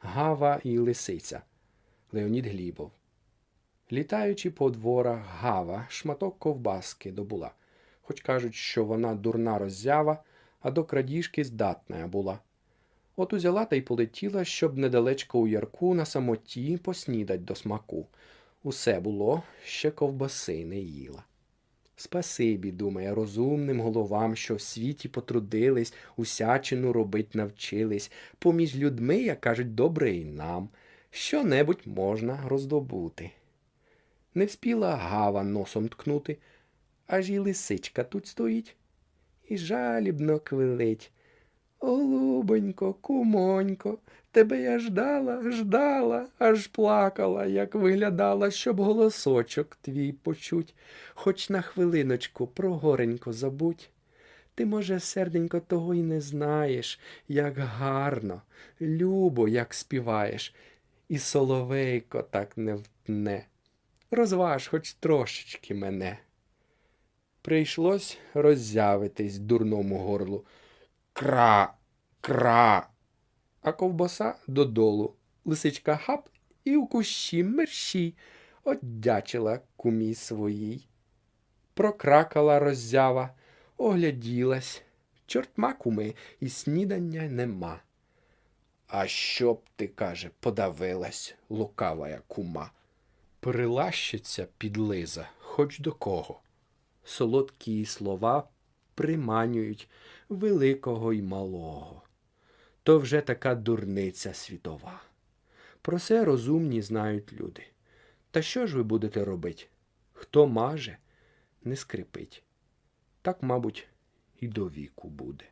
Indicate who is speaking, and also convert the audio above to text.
Speaker 1: Гава і лисиця. Леонід Глібов. Літаючи по дворах Гава, шматок ковбаски добула, хоч кажуть, що вона дурна роззява, а до крадіжки здатна була. От узяла та й полетіла, щоб недалечко у ярку на самоті поснідать до смаку. Усе було, ще ковбаси не їла. Спасибі, думає, розумним головам, що в світі потрудились, усячину робить навчились. Поміж людьми, як кажуть, добре і нам. Що-небудь можна роздобути. Не вспіла гава носом ткнути, аж і лисичка тут стоїть. І жалібно квилить. Голубонько, кумонько, тебе я ждала, ждала, аж плакала, як виглядала, щоб голосочок твій почуть, хоч на хвилиночку про горенько забудь. Ти, може, серденько, того й не знаєш, як гарно, любо, як співаєш, і соловейко так не втне. Розваж хоч трошечки мене. Прийшлось роззявитись дурному горлу. Кра, кра. А ковбаса додолу. Лисичка хап і у кущі мерщій оддячила кумі своїй. Прокракала роззява, огляділась. Чортма куми, і снідання нема. А щоб ти, каже, подавилась, лукавая кума. Прилащиться підлиза, хоч до кого. Солодкі слова приманюють великого й малого. То вже така дурниця світова. Про це розумні знають люди. Та що ж ви будете робить? Хто маже, не скрипить. Так, мабуть, і до віку буде.